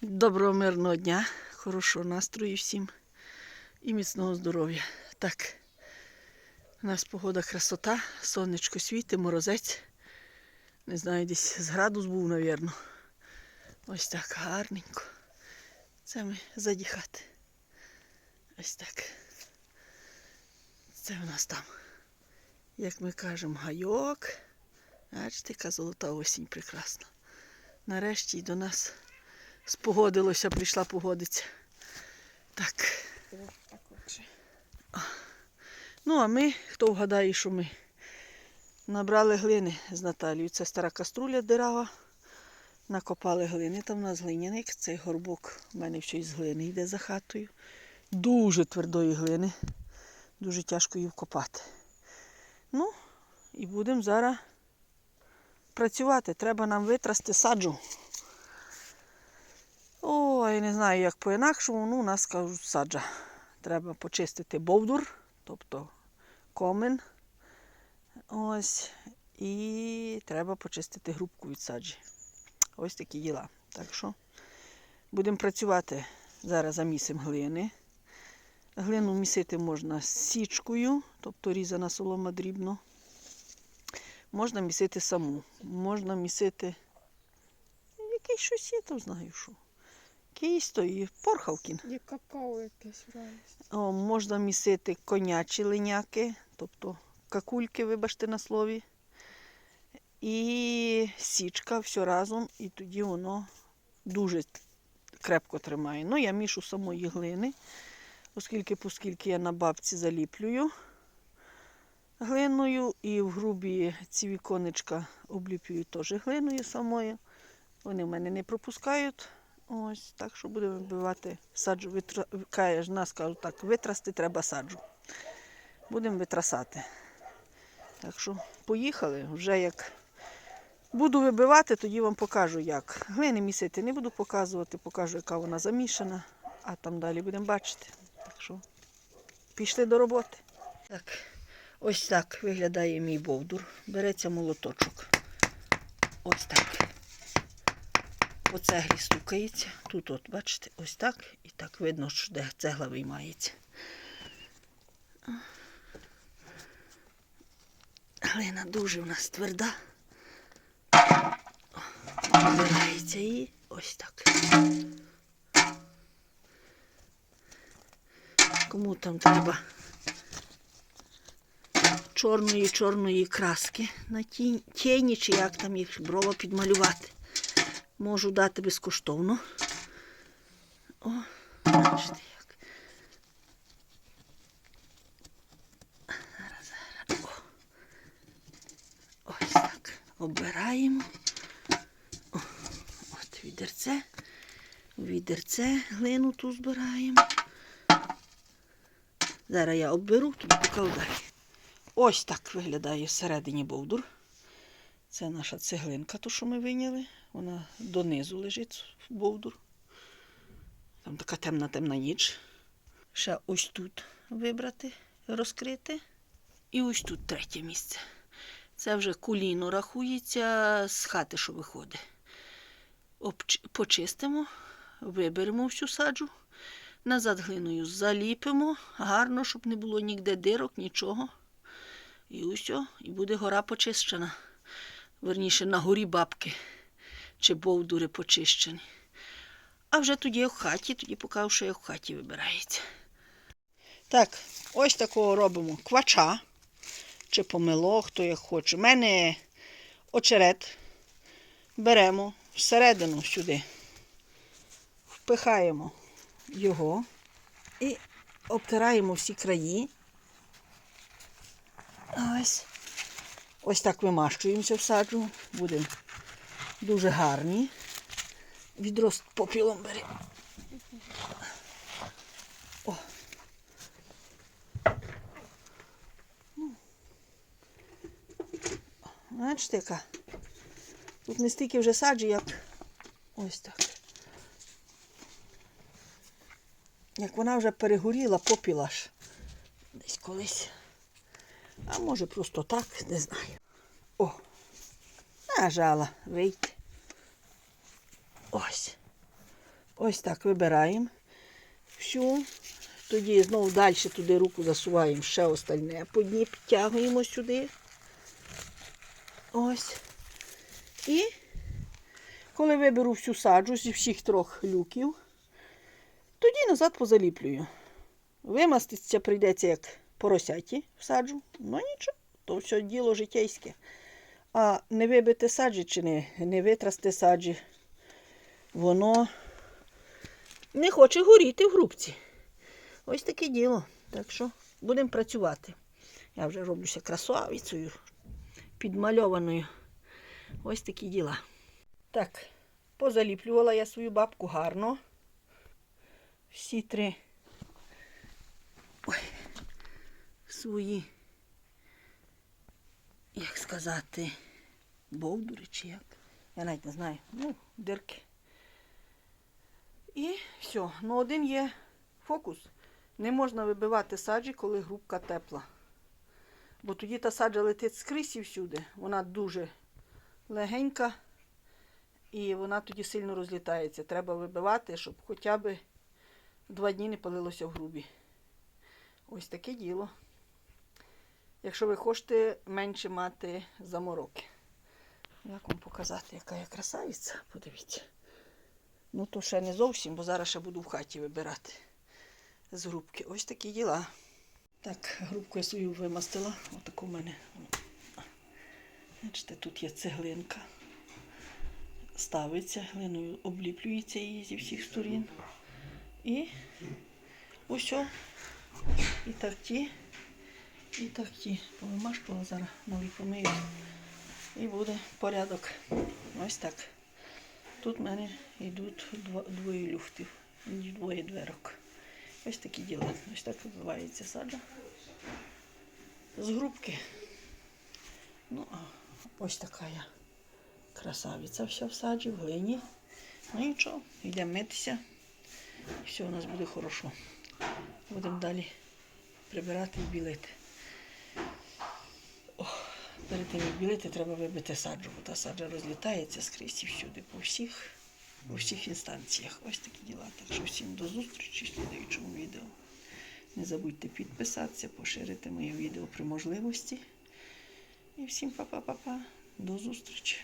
Доброго мирного дня, хорошого настрою всім і міцного здоров'я. Так, у нас погода красота, сонечко світить, морозець. Не знаю, десь з градус був, напевно. Ось так гарненько. Це ми заді хати. Ось так. Це у нас там, як ми кажемо, гайок. Бачите, яка золота осінь прекрасна. Нарешті до нас спогодилося, прийшла погодитися. Так. Ну, а ми, хто вгадає, що ми набрали глини з Наталією. Це стара каструля дирава. Накопали глини. Там у нас глиняник. Цей горбок у мене й з глини йде за хатою. Дуже твердої глини. Дуже тяжко її вкопати. Ну, і будемо зараз працювати. Треба нам витрасти саджу. Ой, не знаю, як по-інакшому, ну, у нас кажуть саджа. Треба почистити бовдур, тобто комен. Ось. І треба почистити грубку від саджі. Ось такі діла. Так що будемо працювати. Зараз замісимо глини. Глину місити можна січкою, тобто різана солома дрібно. Можна місити саму. Можна місити якийсь щось є, то знаю що. І порхавкін. Є какао якесь. О, можна місити конячі линяки, тобто какульки, вибачте на слові. І січка все разом, і тоді воно дуже крепко тримає. Ну, я мішу самої глини, оскільки, оскільки я на бабці заліплюю глиною, і в грубі ці віконечка обліплюю теж глиною самою. Вони в мене не пропускають. Ось, так що будемо вибивати саджу. Витра... Каже, нас кажуть так, витрасти треба саджу. Будемо витрасати. Так що поїхали. Вже як буду вибивати, тоді вам покажу як. Глини місити не буду показувати, покажу, яка вона замішана, а там далі будемо бачити. Так що пішли до роботи. Так, ось так виглядає мій бовдур. Береться молоточок. Ось так по цеглі стукається. Тут, от, бачите, ось так. І так видно, що де цегла виймається. Глина дуже в нас тверда. Вибирається і ось так. Кому там треба чорної чорної краски на тінь- тіні, чи як там їх брово підмалювати. Можу дати безкоштовно. О, бачите як. Зараз, зараз. О. Ось так. Обираємо. О, от відерце. Відерце глину ту збираємо. Зараз я оберу, тоді покладу далі. Ось так виглядає всередині бовдур. Це наша цеглинка, ту, що ми виняли. Вона донизу лежить в бовдур. Там така темна-темна ніч. Ще ось тут вибрати, розкрити. І ось тут третє місце. Це вже куліно рахується з хати, що виходить. Обч- Почистимо, виберемо всю саджу, назад глиною заліпимо, гарно, щоб не було ніде дирок, нічого. І усе, і буде гора почищена. Верніше на горі бабки чи бовдури почищені. А вже тоді в хаті, тоді покажу, що як в хаті вибирається. Так, ось такого робимо квача чи помило, хто як хоче. У мене очерет беремо всередину сюди, впихаємо його і обтираємо всі краї. Ось. Ось так вимащуємося в саджу. Будемо дуже гарні. Відро з попілом бери. О. Ну. Бачите, яка? Тут не стільки вже саджі, як ось так. Як вона вже перегоріла, попіла ж десь колись. А може просто так, не знаю. О, нажала вийти. Ось. Ось так вибираємо всю. Тоді знову далі туди руку засуваємо ще остальне. По дні підтягуємо сюди. Ось. І коли виберу всю саджу зі всіх трьох люків, тоді назад позаліплюю. Вимаститися прийдеться як поросяті в саджу. Ну нічого, то все діло житейське. А не вибити саджі чи не, не витрасти саджі, воно не хоче горіти в грубці. Ось таке діло. Так що будемо працювати. Я вже роблюся красавицею, підмальованою. Ось такі діла. Так, позаліплювала я свою бабку гарно. Всі три ой, свої, сказати, бовдури чи як. Я навіть не знаю. Ну, дирки. І все. Ну, один є фокус. Не можна вибивати саджі, коли грубка тепла. Бо тоді та саджа летить скрізь і всюди. Вона дуже легенька і вона тоді сильно розлітається. Треба вибивати, щоб хоча б два дні не палилося в грубі. Ось таке діло. Якщо ви хочете менше мати замороки. Як вам показати, яка я красавиця? Подивіться. Ну, то ще не зовсім, бо зараз ще буду в хаті вибирати з грубки. Ось такі діла. Так, грубку я свою вимастила. Отаку в мене. Бачите, тут є цеглинка. Ставиться, глиною обліплюється її зі всіх сторін. І ось. І так ті, і так ті. Повимашкувала зараз нові помиють. І буде порядок. Ось так. Тут в мене йдуть двоє люхтів, і двоє дверок. Ось такі діла. Ось так вибивається саджа. З грубки. Ну, ось така я красавиця вся в саджі, в глині. Ну нічого, йдемо митися. І все у нас буде хорошо. Будемо далі прибирати і білити. Перед тим як білити, треба вибити саджу, бо та саджа розлітається скрізь і всюди, по всіх, по всіх інстанціях. Ось такі діла. Так що всім до зустрічі в слідуючому відео. Не забудьте підписатися, поширити моє відео при можливості. І всім па-па-па-па. До зустрічі!